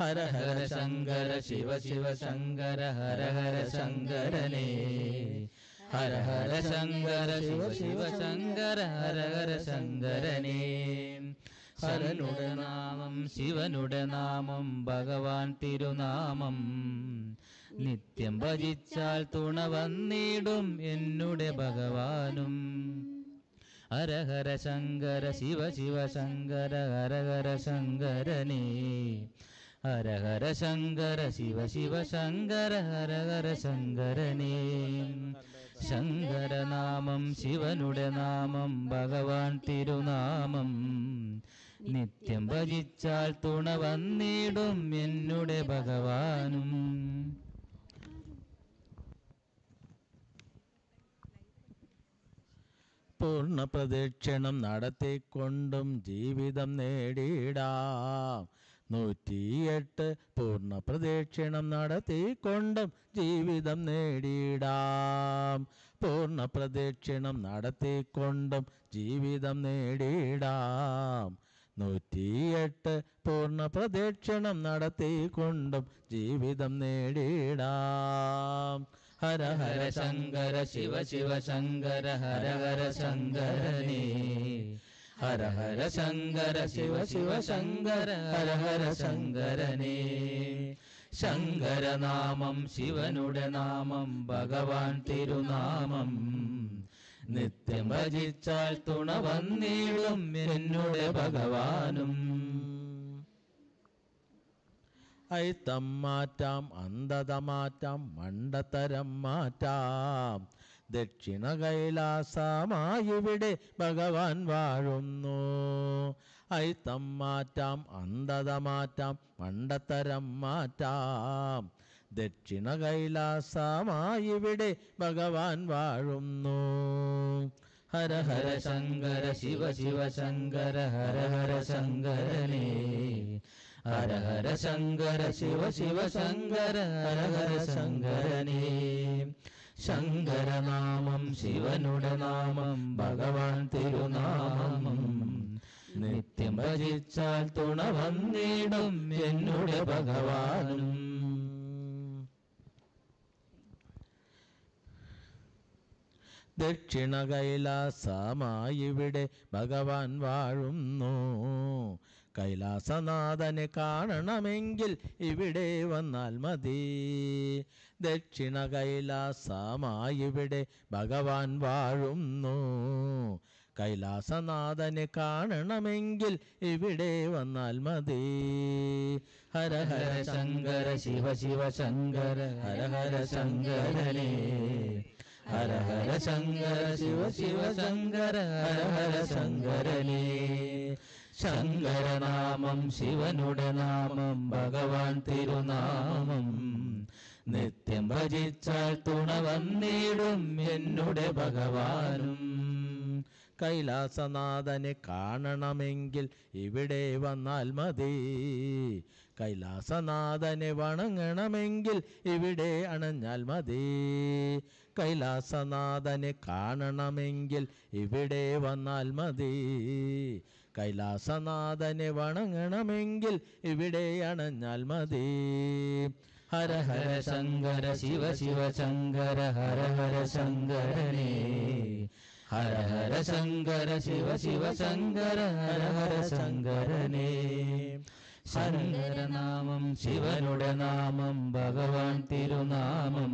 ഹര ഹര ശങ്കര ശിവ ശിവ ശങ്കര ഹര ഹര ശങ്കരനേ. ഹര ഹര ശങ്കര ശിവ ശിവ ശങ്കര ഹര ഹര ശങ്കരനേ. ഹരനുടെ നാമം ശിവനുടെ നാമം ഭഗവാൻ തിരുനാമം. നിത്യം ഭജിച്ചാൽ തുണ വന്നിടും എന്നുടെ ഭഗവാനും. ഹര ഹര ശങ്കര ശിവ ശിവ ശങ്കര ഹര ഹര ശങ്കരനേ. ഹര ഹര ശങ്കര ശിവ ശിവ ശങ്കര ഹര ഹര ശങ്കരനേ ശങ്കരനാമം ശിവനുടെ നാമം ഭഗവാൻ തിരുനാമം നിത്യം ഭജിച്ചാൽ തുണ വന്നിടും എന്നുടെ ഭഗവാനും। പൂർണ പ്രദക്ഷിണം നടത്തിക്കൊണ്ടും ജീവിതം നേടിയിടാം നൂറ്റിയെട്ട് പൂർണ പ്രദക്ഷിണം നടത്തിക്കൊണ്ടും ജീവിതം നേടിയിടാം. പൂർണ പ്രദക്ഷിണം നടത്തിക്കൊണ്ടും ജീവിതം നേടിയിടാം. നൂറ്റിയെട്ട് പൂർണ പ്രദക്ഷിണം നടത്തിക്കൊണ്ടും ജീവിതം നേടിയിടാം. ഹര ഹര ശങ്കര ശിവ ശിവ ശങ്കര ഹര ഹര ശങ്കരനേ. ഹര ഹര ശങ്കര ശിവ ശിവ ശങ്കര ഹര ഹര ശങ്കരനേ. ശങ്കരനാമം ശിവനുടെ നാമം ഭഗവാൻ തിരുനാമം. നിത്യം ഭജിച്ചാൽ തുണ വന്നീളും എന്നുടെ ഭഗവാനും. ഐത്തം മാറ്റാം അന്ധത മാറ്റാം മണ്ടത്തരം മാറ്റാം. ദക്ഷിണ കൈലാസമായിവിടെ ഭഗവാൻ വാഴുന്നു. ഐത്തം മാറ്റാം അന്ധത മാറ്റാം മണ്ടത്തരം മാറ്റാം. ദക്ഷിണ കൈലാസമായിവിടെ ഭഗവാൻ വാഴുന്നു. ഹര ഹര ശങ്കര ശിവ ശിവ ശങ്കര ഹര ഹര ശങ്കരനേ. ഹര ഹര ശങ്കര ശിവ ശിവ ശങ്കര ഹര ഹര ശങ്കരനേ. ശങ്കരനാമം ശിവനുടെ നാമം ഭഗവാൻ തിരുനാമം. നിത്യം ഭജിച്ചാൽ തുണ വന്നിടും എന്നുടെ ഭഗവാനും. ദക്ഷിണ കൈലാസമായിവിടെ ഭഗവാൻ വാഴുന്നു. കൈലാസനാഥനെ കാണണമെങ്കിൽ ഇവിടെ വന്നാൽ മതി. ദക്ഷിണ കൈലാസമായിവിടെ ഭഗവാൻ വാഴുന്നു. കൈലാസനാഥനെ കാണണമെങ്കിൽ ഇവിടെ വന്നാൽ മതി. ഹര ഹര ശങ്കര ശിവ ശിവ ശങ്കര ഹര ഹര ശങ്കരനേ. ഹര ഹര ശങ്കര ശിവ ശിവ ശങ്കര ഹര ഹര ശങ്കരനേ. ശങ്കരനാമം ശിവനുടെ നാമം ഭഗവാൻ തിരുനാമം. നിത്യം ഭജിച്ചാൽ തുണ വന്നിടും എന്നുടെ ഭഗവാനും. കൈലാസനാഥനെ കാണണമെങ്കിൽ ഇവിടെ വന്നാൽ മതി. കൈലാസനാഥനെ വണങ്ങണമെങ്കിൽ ഇവിടെ അണഞ്ഞാൽ മതി. കൈലാസനാഥനെ കാണണമെങ്കിൽ ഇവിടെ വന്നാൽ മതി. കൈലാസനാഥനെ വണങ്ങണമെങ്കിൽ ഇവിടെ അണഞ്ഞാൽ മതി. ഹര ഹര ശങ്കര ശിവ ശിവ ശങ്കര ഹര ഹര ശങ്കരനേ. ഹര ഹര ശങ്കര ശിവ ശിവ ശങ്കര ഹര ഹര ശങ്കരനേ. ശങ്കരനാമം ശിവനുടെ നാമം ഭഗവാൻ തിരുനാമം.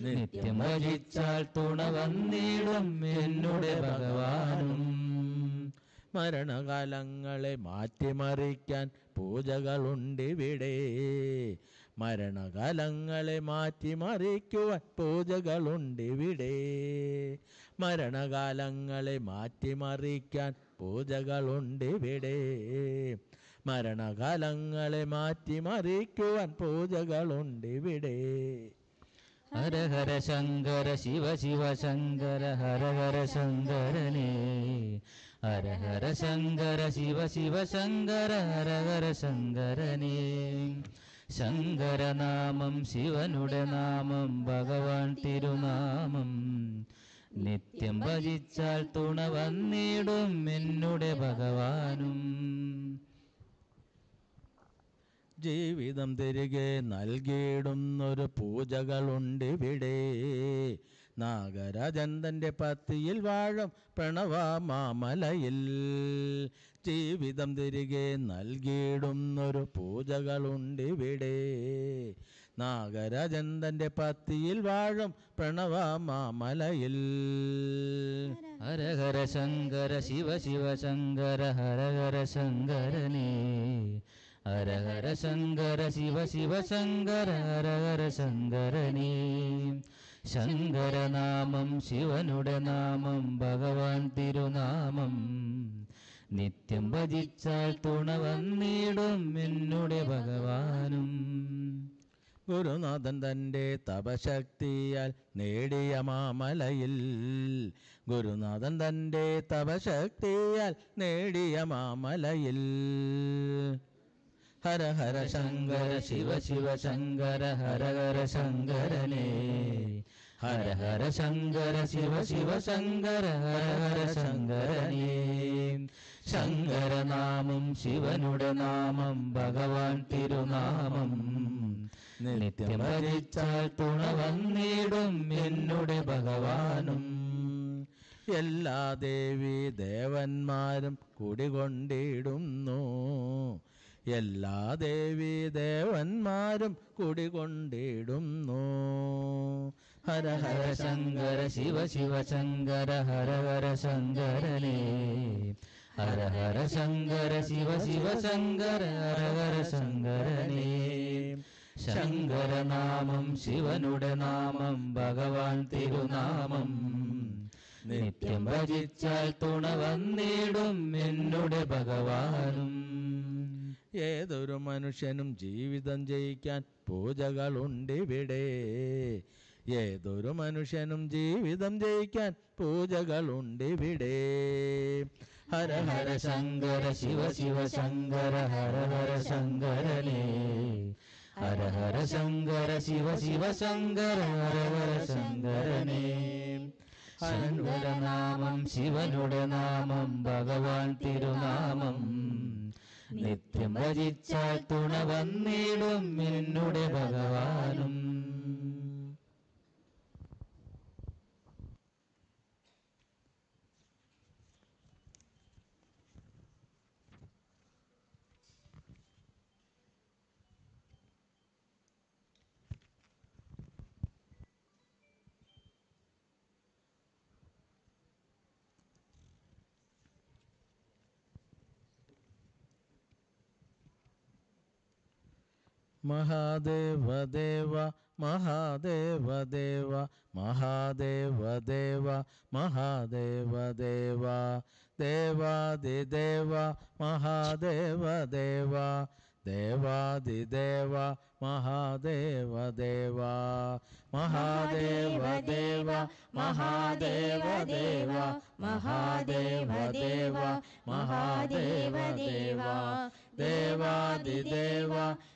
നിത്യം ഭജിച്ചാൽ തുണ വന്നിടും എന്നുടെ ഭഗവാനും. മരണകാലങ്ങളെ മാറ്റിമറിക്കാൻ പൂജകളുണ്ട് പൂജകളുണ്ടിവിടെ. മരണകാലങ്ങളെ മാറ്റിമറിക്കുവാൻ പൂജകളുണ്ട് പൂജകളുണ്ടിവിടെ. മരണകാലങ്ങളെ മാറ്റിമറിക്കാൻ പൂജകളുണ്ട് പൂജകളുണ്ടിവിടെ. മരണകാലങ്ങളെ മാറ്റിമറിക്കുവാൻ പൂജകളുണ്ടിവിടെ. ഹര ഹര ശങ്കര ശിവ ശിവ ശങ്കര ഹര ഹര ശങ്കരനേ. ഹര ഹര ശങ്കര ശിവ ശിവ ശങ്കര ഹര ഹര ശങ്കരനേ ശങ്കരനാമം ശിവനുടെ നാമം ഭഗവാൻ തിരുനാമം നിത്യം ഭജിച്ചാൽ തുണ വന്നിടും എന്നുടെ ഭഗവാനും। ജീവിതം തിരികെ നൽകിയിടുന്നൊരു പൂജകളുണ്ടിവിടെ നാഗരാജന്തന്റെ പത്തിയിൽ വാഴും പ്രണവ മാമലയിൽ. ജീവിതം തിരികെ നൽകിയിടുന്നൊരു പൂജകളുണ്ടിവിടെ. നാഗരാജന്തന്റെ പത്തിയിൽ വാഴും പ്രണവ മാമലയിൽ. ഹര ശങ്കര ശിവ ശിവ ശങ്കര ഹരഹര ഹര ശങ്കരനേ. ഹര ഹര ശങ്കര ശിവ ശിവ ശങ്കര ഹരഹര ഹര ശങ്കരനേ. ശങ്കരനാമം ശിവനുടെ നാമം ഭഗവാൻ തിരുനാമം. നിത്യം ഭജിച്ചാൽ തുണ വന്നിടും എന്നുടെ ഭഗവാനും. ഗുരുനാഥൻ തന്റെ തപശക്തിയാൽ നേടിയ മാമലയിൽ ഗുരുനാഥൻ തന്റെ തപശക്തിയാൽ നേടിയ മാമലയിൽ. ഹര ഹര ശങ്കര ശിവ ശിവ ശങ്കര ഹര ഹര ശങ്കരനേ. ഹര ഹര ശങ്കര ശിവ ശിവ ശങ്കര ഹര ഹര ശങ്കരനേ. ശങ്കരനാമം ശിവനുടെ നാമം ഭഗവാൻ തിരുനാമം. നിത്യം ഭരിച്ചാൽ തുണ വന്നിടും എന്നുടെ ഭഗവാനും. എല്ലാ ദേവി ദേവന്മാരും കുടികൊണ്ടിടുന്നു. എല്ലാ ദേവി ദേവന്മാരും കുടികൊണ്ടിടുന്നു. ഹര ഹര ശങ്കര ശിവ ശിവ ശങ്കര ഹര ഹര ശങ്കരനേ ഹര ഹര ശങ്കര ശിവ ശിവ ശങ്കര ഹര ഹര ശങ്കരനേ ശങ്കരനാമം ശിവനുടെ നാമം ഭഗവാൻ തിരുനാമം നിത്യം ഭജിച്ചാൽ തുണ വന്നിടും എന്നുടെ ഭഗവാനും। ഏതൊരു മനുഷ്യനും ജീവിതം ജയിക്കാൻ പൂജകളുണ്ടിവിടെ ഏതൊരു മനുഷ്യനും ജീവിതം ജയിക്കാൻ പൂജകളുണ്ടിവിടെ. ഹര ഹര ശങ്കര ശിവ ശിവ ശങ്കര ഹര ഹര ശങ്കരനേ. ഹര ഹര ശങ്കര ശിവ ശിവ ശങ്കര ഹര ഹര ശങ്കരനേ. നാമം ശിവനുടെ നാമം ഭഗവാൻ തിരുനാമം. നിത്യം ഭജിച്ചാൽ തുണ വന്നിടും എന്നുടെ ഭഗവാനും. മഹാദേവ ദേവ മഹാദേവ ദേവ മഹാദേവ ദേവ മഹാദേവ ദേവ ദേവാദിദേവ മഹാദേവ ദേവ ദേവാദിദേവ മഹാദേവ ദേവ മഹാദേവ ദേവ മഹാദേവ ദേവ മഹാദേവ ദേവ മഹാദേവ ദേവ ദേവാദിദേവ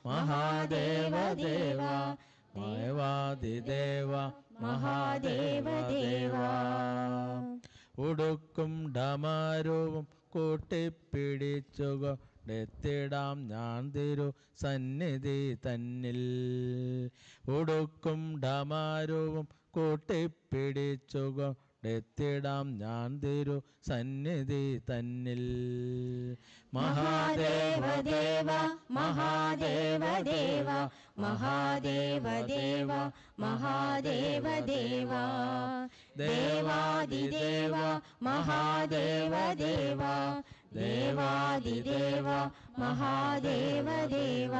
മഹാദേവ ദേവ ദേവാദിദേവ മഹാദേവ ദേവ. ഉടുക്കും ഡമാരവും കൂട്ടിപ്പിടിച്ചുകൊണ്ടെത്തിടാം ഞാൻ തിരു സന്നിധി തന്നിൽ. ഉടുക്കും ഡമാരവും കൂട്ടിപ്പിടിച്ചുകൊണ്ടെത്തിടാം ഞാൻ തിരു സന്നിധി തന്നിൽ. മഹാദേവ ദേവ മഹാദേവ ദേവ മഹാദേവ ദേവ മഹാദേവ ദേവ. ദേവാദിദേവ മഹാദേവ ദേവ ദേവാദിദേവ മഹാദേവദേവ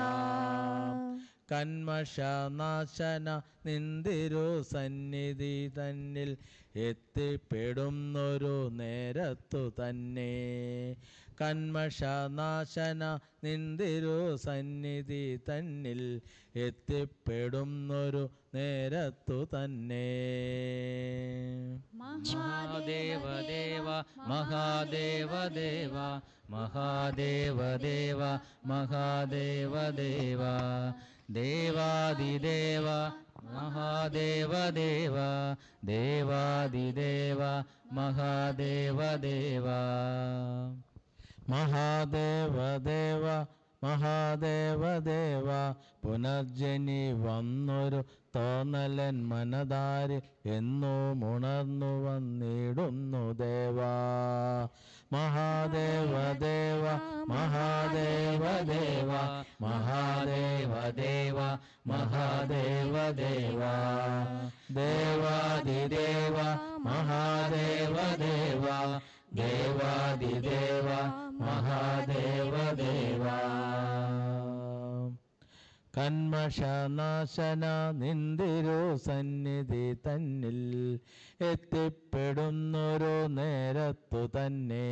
കന്മഷനാശന നിന്തിരു സന്നിധി തന്നിൽ എത്തിപ്പെടുന്നൊരു നേരത്തു തന്നെ. കന്മഷനാശന നിന്തിരു സന്നിധി തന്നിൽ എത്തിപ്പെടുന്നൊരു നേരത്തു തന്നെ. മഹാദേവദേവ മഹാദേവദേവ മഹാദേവദേവ മഹാദേവദേവ മഹാദേവ ദേവ മഹാദേവ ദേവ ദേവാദിദേവ മഹാദേവദേവ ദേവാദിദേവ മഹാദേവ ദേവ മഹാദേവ ദേവ മഹാദേവദേവ പുനർജനി വന്നൊരു തോന്നലൻ മനതാരി എന്നും ഉണർന്നു വന്നിടുന്നു ദേവാ. മഹാദേവദേവ മഹാദേവദേവ മഹാദേവദേവ മഹാദേവദേവ. ദേവാദിദേവ മഹാദേവദേവ ദേവാദിദേവ മഹാദേവദേവ. കന്മഷനാശന നിന്തിരു സന്നിധി തന്നിൽ എത്തിപ്പെടുന്നൊരു നേരത്തു തന്നെ.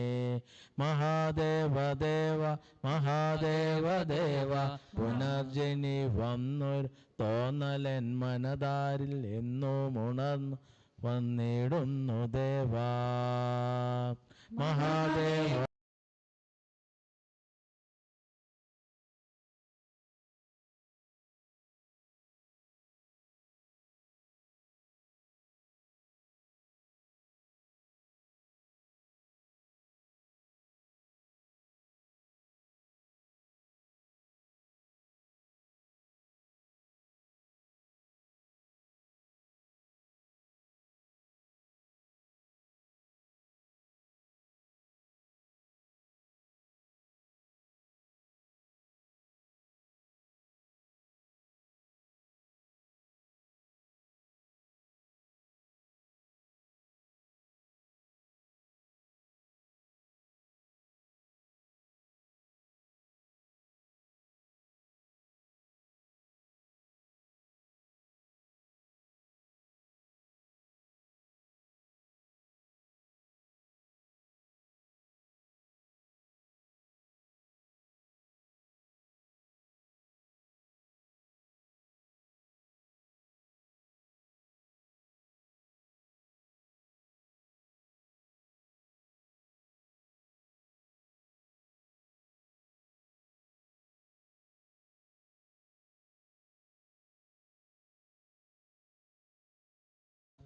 മഹാദേവദേവ മഹാദേവദേവ പുനർജനി വന്നൊരു തോന്നലൻ മനതാരിൽ എന്നും ഉണർന്നു വന്നിടുന്നു ദേവാ. മഹാദേവ.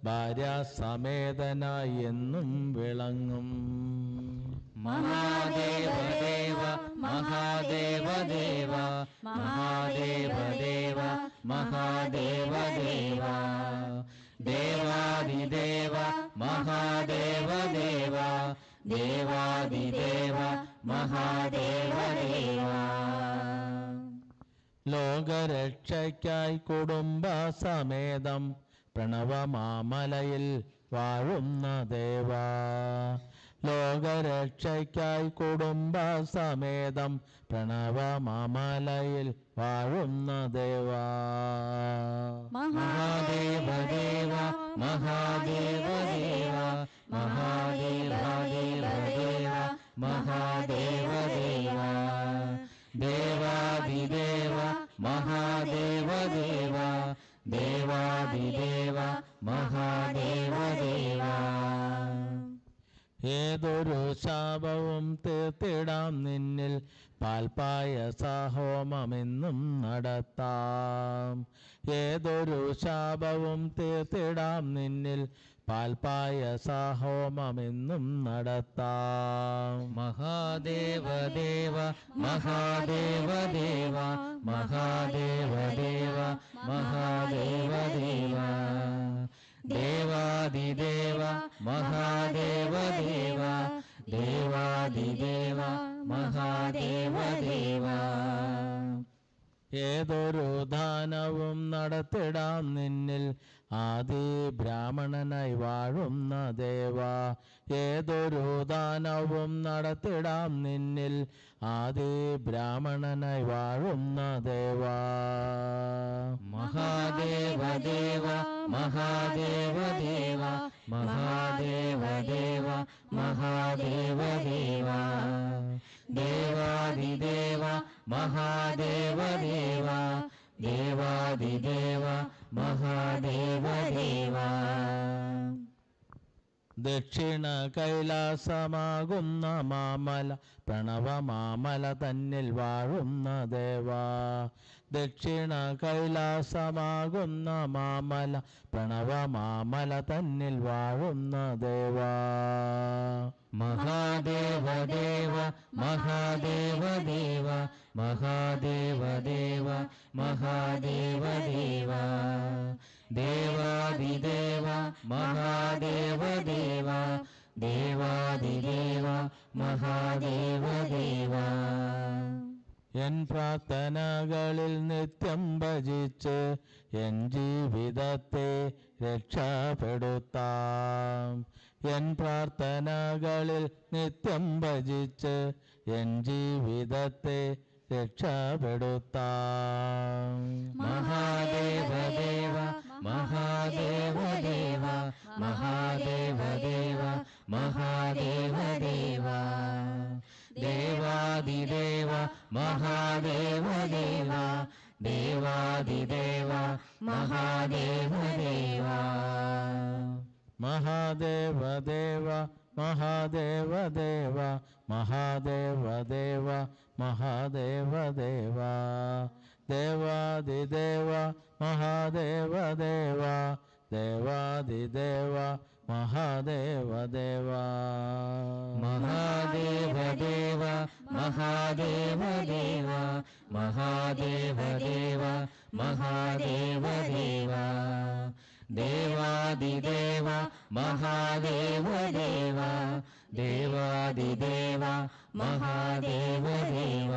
ഭാര്യാസമേതനായി എന്നും വിളങ്ങും. മഹാദേവദേവ മഹാദേവദേവ മഹാദേവദേവ മഹാദേവദേവ. ദേവാദിദേവ മഹാദേവദേവ. ദേവാദിദേവ മഹാദേവദേവ. ലോകരക്ഷയ്ക്കായി കുടുംബസമേതം പ്രണവമാമലയിൽ വാഴുന്ന ദേവ. ലോകരക്ഷയ്ക്കായി കുടുംബസമേതം പ്രണവമാമലയിൽ വാഴുന്ന ദേവ. മഹാദേവദേവ മഹാദേവദേവ മഹാദേവദേവദേവ മഹാദേവദേവ. ദേവാദിദേവ മഹാദേവദേവ ദേവാദിദേവ മഹാദേവദേവ. ഏതൊരു ശാപവും തീർത്തിടാം നിന്നിൽ പാൽപായസഹോമമെന്നും നടത്താം. ഏതൊരു ശാപവും തീർത്തിടാം നിന്നിൽ. പാൽപായസഹോമമെന്നും നടത്താം. മഹാദേവദേവ മഹാദേവദേവ മഹാദേവദേവ മഹാദേവദേവ ദേവാദിദേവ മഹാദേവദേവ ദേവാദിദേവ മഹാദേവദേവ ഏതൊരു ദാനവും നടത്തിടാം നിന്നിൽ. ആദി ബ്രാഹ്മണനായി വാഴുന്ന ദേവ ഏതൊരു ദാനവും നടത്തിടാം നിന്നിൽ. ആദി ബ്രാഹ്മണനായി വാഴുന്ന ദേവ. മഹാദേവദേവ മഹാദേവദേവ ദക്ഷിണ കൈലാസമാകുന്ന മാമല പ്രണവമാമല തന്നിൽ വാഴുന്ന ദേവാ. ദക്ഷിണ കൈലാസമാകുന്ന മാമല പ്രണവമാമല തന്നിൽ വാഴുന്ന ദേവാ. മഹാദേവ ദേവ മഹാദേവ ദേവ മഹാദേവ ദേവ മഹാദേവ ദേവ. ദേവാദിദേവ മഹാദേവ ദേവ ദേവാദിദേവ മഹാദേവ ദേവ. എൻ പ്രാർത്ഥനകളിൽ നിത്യം ഭജിച്ച് എൻ ജീവിതത്തെ രക്ഷപ്പെടുത്താം. എൻ പ്രാർത്ഥനകളിൽ നിത്യം ഭജിച്ച് എൻ ജീവിതത്തെ രക്ഷപ്പെടുത്താം മഹാദേവ ദേവ മഹാദേവ ദേവ മഹാദേവ ദേവ മഹാദേവ ദേവ ദേവാദിദേവ മഹാദേവ ദേവ ദേവാദിദേവ മഹാദേവ ദേവ മഹാദേവ ദേവ മഹാദേവ ദേവ മഹാദേവ ദേവ മഹാദേവ ദേവ ദേവാദിദേവ മഹാദേവ ദേവ ദേവാദിദേവ മഹാദേവ ദേവ മഹാദേവ ദേവ മഹാദേവ ദേവ മഹാദേവ ദേവ മഹാദേവ ദേവ ദേവാദിദേവ മഹാദേവദേവ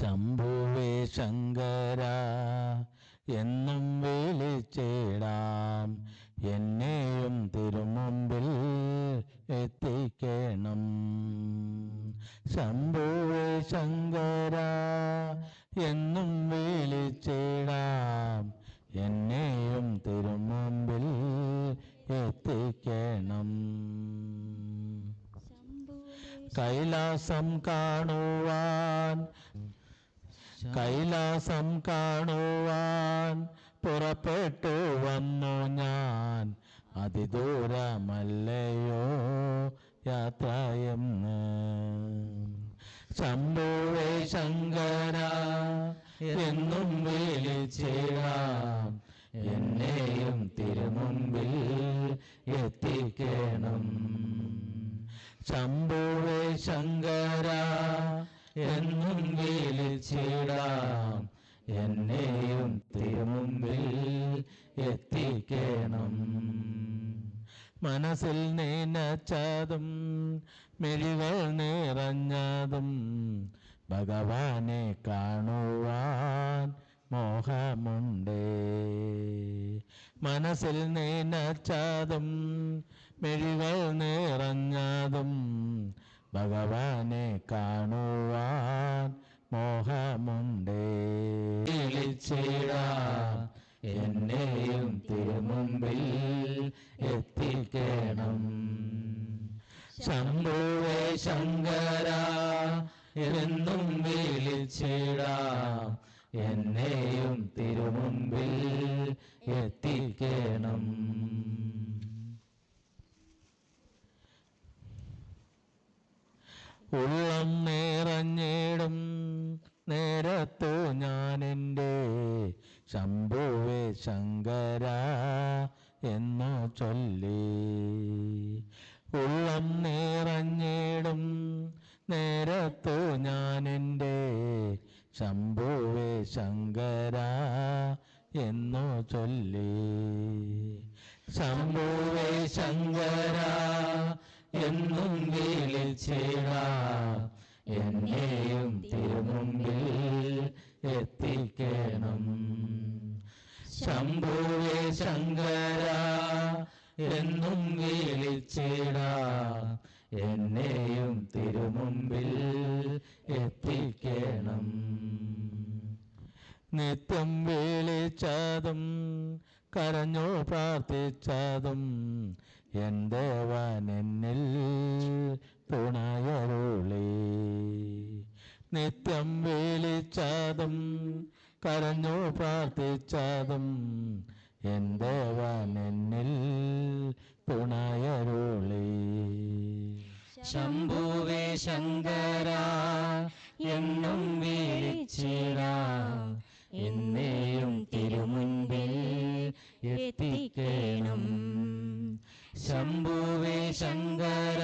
ശംഭുവേ ശങ്കര എന്നും വിളിച്ചിടാം. എന്നെയും തിരുമുമ്പിൽ എത്തിക്കണം. ശംഭുവേ ശങ്കര എന്നും വിളിച്ചിടാം. എന്നെയും തിരുമുമ്പിൽ എത്തിക്കണം. കൈലാസം കാണുവാൻ കൈലാസം കാണുവാൻ പുറപ്പെട്ടു വന്നു ഞാൻ. അതിദൂരമല്ലയോ യാത്രയെന്ന് ശംഭുവേ ശങ്കര എന്നും വിളിച്ചിടാം എന്നെയും തിരുമുമ്പിൽ എത്തിക്കണം. ശംഭുവേ ശങ്കര എന്നും വിളിച്ചിടാം എന്നെയും തിരുമുമ്പിൽ എത്തിക്കണം. മനസ്സിൽ നനച്ചതും മെഴികൾ നിറഞ്ഞതും ഭഗവാനെ കാണുവാൻ മോഹമുണ്ടേ. മനസ്സിൽ നനച്ചതും മെഴികൾ നിറഞ്ഞതും ഭഗവാനെ കാണുവാൻ മോഹമുണ്ടേ. എന്നെയും തിരുമുമ്പിൽ എത്തിക്കണം. ശംഭുവേ ശങ്കര എന്നും വിളിച്ചിടാം എന്നെയും തിരുമുമ്പിൽ എത്തിക്കണം. ഉള്ളം നിറഞ്ഞിടും. നേരത്തു ഞാൻ എന്റെ ശംഭുവേ ശങ്കര എന്നു ചൊല്ലി. ഉള്ളം നിറഞ്ഞിടും. നേരത്തു ഞാനെന്റെ ശംഭുവേ ശങ്കര എന്നു ചൊല്ലി. ശംഭുവേ ശങ്കര എന്നും വിളിച്ചിട എന്നെയും തിരുമുമ്പിൽ എത്തിക്കണം. ശംഭുവേ ശങ്കര ശംഭുവേ ശങ്കര എന്നും വിളിച്ചിടാ. എന്നേയും തിരുമുൻപിൽ എത്തിക്കണം. ശംഭുവേ ശങ്കര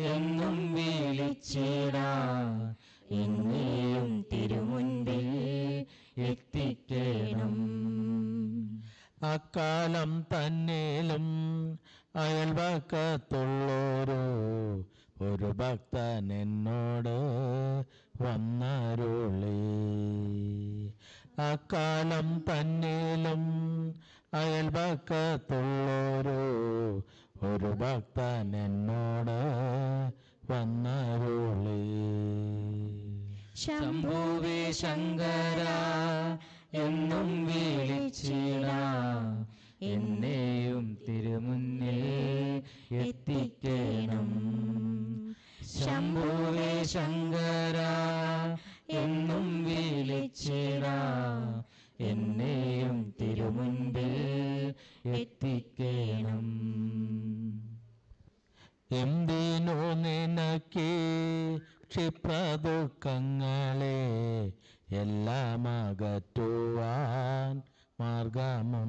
എന്നും വിളിച്ചിടാ. എന്നേയും തിരുമുൻപിൽ എത്തിക്കണം. അക്കാലം തന്നേലും അയൽവക്കത്തുള്ളോരു ഒരു ഭക്തൻ എന്നോട് വന്നരുളി. അക്കാലം തന്നിലും അയൽവക്കത്തുള്ളോരു ഒരു ഭക്തൻ എന്നോട് വന്നരുളി. ശംഭുവേ ശങ്കര എന്നും വിളിച്ചിട. എന്നെയും തിരുമുന്നിൽ എത്തിക്കണം. ശംഭുവേ ശങ്കര എന്നും വിളിച്ചിട. എന്നെയും തിരുമുൻപിൽ എത്തിക്കണം. എന്തിനു നിനക്ക് ക്ഷിപ്രദുഃഖങ്ങളെ എല്ലാം അകറ്റുവാൻ മാർഗമുണ്ട്